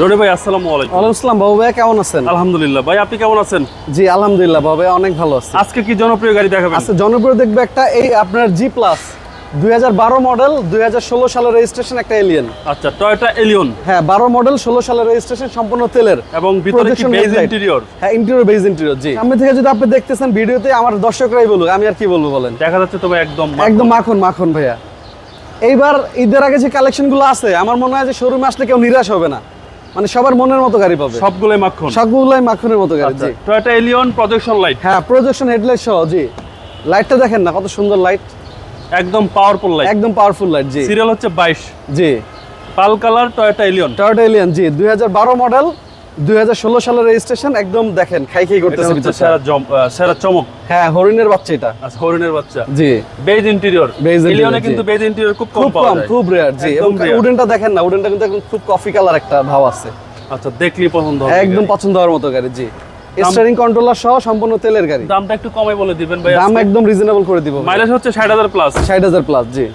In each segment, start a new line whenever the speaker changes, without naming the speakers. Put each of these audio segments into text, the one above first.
রনি ভাই আসসালামু আলাইকুম।
ওয়ালাইকুম আসসালাম বাবু ভাই কেমন আছেন?
আলহামদুলিল্লাহ। ভাই আপনি কেমন আছেন?
জি আলহামদুলিল্লাহ বাবু ভাই অনেক ভালো আছি।
আজকে কি জনপ্রিয় গাড়ি দেখাবেন?
আচ্ছা জনপ্রিয় দেখবে একটা এই আপনার জি প্লাস দুই মডেল দুই সালের রেজিস্ট্রেশন একটা এলিয়ন
আচ্ছা টয়োটা এলিয়ন
হ্যাঁ বারো মডেল ষোলো সালের রেজিস্ট্রেশন সম্পূর্ণ তেলের।
এবং ভিতরে কি বেজ ইন্টেরিয়র
হ্যাঁ ইন্টেরিয়র বেজ ইন্টেরিয়র জি। সামনে থেকে যদি আপনি দেখতেছেন ভিডিওতে আমার দর্শকরাই বলুক আমি আর কি বলব বলেন?
দেখা যাচ্ছে তবে একদম
একদম মাখন মাখন ভাইয়া। এইবার ঈদের আগে যে কালেকশনগুলো আছে আমার মনে হয় যে শোরুমে আসলে কেউ নিরাশ হবে না। মানে সবার মনের মতো গাড়ি পাবে।
সবগুলোই মাখন।
সবগুলোই মাখনের মতো গাড়ি
আচ্ছা
জি।
টয়োটা এলিয়ন প্রজেকশন লাইট
হ্যাঁ প্রজেকশন হেডলাইট সহ জি। লাইটটা দেখেন না কত সুন্দর লাইট
একদম পাওয়ারফুল লাইট
একদম পাওয়ারফুল লাইট জি।
সিরিয়াল হচ্ছে বাইশ।
জি।
Pearl colour Toyota Allion
Toyota Allion জি। দুই হাজার বারো মডেল দুই সালের রেজিস্ট্রেশন একদম দেখেন খাই খাই করতেছে
সেরা সেরা চমক।
হ্যাঁ হরিণের বাচ্চা এটা।
আচ্ছা হরিণের বাচ্চা।
জি।
বেজ ইন্টেরিয়র
interior,
এলিয়নে কিন্তু বেজ ইন্টেরিয়র খুব কম পাওয়া যায়।
খুব রেয়ার জি। এবং উডেনটা দেখেন না উডেনটা কিন্তু একদম খুব কফি কালার একটা ভাব আছে।
আচ্ছা দেখলেই পছন্দ হবে।
একদম পছন্দ হওয়ার মতো গাড়ি জি। স্টারিং কন্ট্রোলার সহ সম্পূর্ণ তেলের গাড়ি।
দামটা একটু কমে বলে দিবেন ভাই
দাম একদম রিজনেবল করে দিব।
মাইলেজ হচ্ছে ষাট হাজার প্লাস
ষাট হাজার প্লাস জি।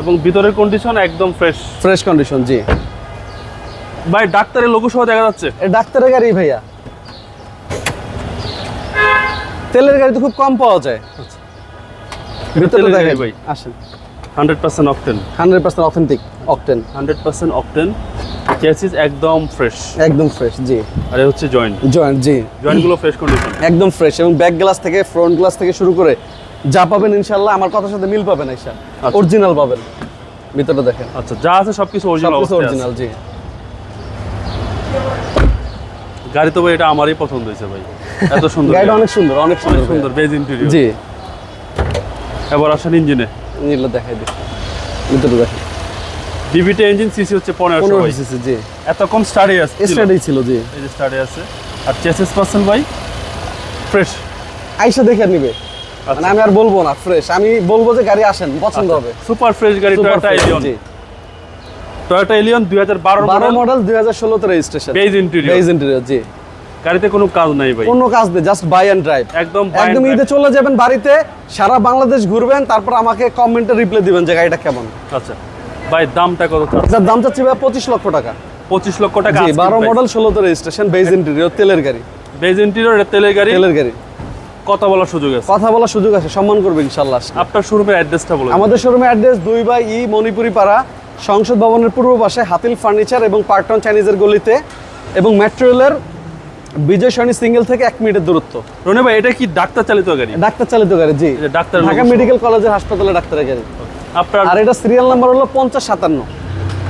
এবং ভিতরের কন্ডিশন একদম ফ্রেশ
ফ্রেশ কন্ডিশন জি।
ভাই ডাক্তারের লোগো সহ দেখা যাচ্ছে।
ডাক্তারের গাড়ি ভাইয়া। তেলের গাড়ি তো খুব কম পাওয়া যায়। ভিতরে
ভাই।
আসেন।
Hundred percent octane.
Hundred percent authentic octane.
Hundred percent octane. Chassis একদম ফ্রেশ।
একদম ফ্রেশ জি।
আর হচ্ছে জয়েন্ট।
জয়েন্ট জি।
জয়েন্টগুলো ফ্রেশ কন্ডিশন
একদম ফ্রেশ এবং ব্যাক গ্লাস থেকে ফ্রন্ট গ্লাস থেকে শুরু করে যা পাবেন ইনশাল্লাহ আমার কথার সাথে মিল পাবেন ঈশা
আচ্ছা।
অরিজিনাল পাবেন। ভিতরটা দেখেন।
আচ্ছা যা আছে সবকিছু অরিজিনাল
সবকিছু অরিজিনাল জি।
গাড়ি তো ভাই এটা আমারই পছন্দ হয়েছে ভাই। এত সুন্দর
গাড়িটা
গাড়ি।
অনেক সুন্দর অনেক সুন্দর
সুন্দর বেজ ইন্টেরিয়র
জি।
এবার আসেন ইঞ্জিনে
নিলে দেখাই দিই। ভিতরে দেখেন।
বিবিটি ইঞ্জিন সিসি হচ্ছে পনেরোশো
পনেরো
ভাই।
সিসি জি।
এত কম স্টার্টে আছে।
স্টার্টেই ছিল জি।
এই যে স্টার্টে আছে। আর চেসিস পার্সেন্ট ভাই? ফ্রেশ
আইসা দেখে নিবে। মানে আমি আর বলব না ফ্রেশ আমি বলব যে গাড়ি আসেন পছন্দ হবে।
সুপার ফ্রেশ গাড়ি টয়োটা এলিয়ন
জি।
Toyota Allion model
registration
beige interior
beige interior জি।
গাড়িতে কোনো কাজ নাই ভাই।
কোনো কাজ নেই জাস্ট বাই অ্যান্ড ড্রাইভ
একদম
একদম ঈদে চলে যাবেন বাড়িতে সারা বাংলাদেশ ঘুরবেন তারপর আমাকে কমেন্টে রিপ্লাই দিবেন যে গাড়িটা কেমন।
আচ্ছা ভাই দামটা কত
যার দাম চাচ্ছি ভাই পঁচিশ লক্ষ টাকা।
পঁচিশ লক্ষ টাকা
জি বারো মডেল ষোলোতে রেজিস্ট্রেশন বেজ ইন্টেরিয়র তেলের গাড়ি।
বেজ ইন্টেরিয়র তেলের গাড়ি?
তেলের গাড়ি।
কথা বলার সুযোগ আছে।
কথা বলার সুযোগ আছে সম্মান করবে ইনশাল্লাহ।
আপনার শোরুমের অ্যাড্রেসটা বলুন
আমাদের শোরুমে অ্যাড্রেস দুই বাই ই মণিপুরি পাড়া সংসদ ভবনের পূর্ব পাশে হাতিল ফার্নিচার এবং পার্টন চাইনিজের গলিতে এবং মেট্রো রেলের বিজয় সরণি সিঙ্গেল থেকে এক মিনিটের দূরত্ব।
রনি ভাই এটা কি ডাক্তার চালিত গাড়ি?
ডাক্তার চালিত গাড়ি জি।
ডাক্তার
ঢাকা মেডিকেল কলেজের হাসপাতালে ডাক্তারের গাড়ি।
আপনার
আর এটা সিরিয়াল নাম্বার হলো পঞ্চাশ সাতান্ন।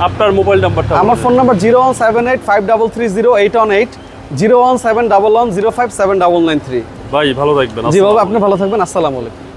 আপনার মোবাইল নাম্বারটা
আমার phone number zero one seven eight five double three zero eight one eight zero one seven double one zero five seven double nine three
ভাই ভালো থাকবেন
জি বাবা আপনি ভালো থাকবেন আসসালামু আলাইকুম।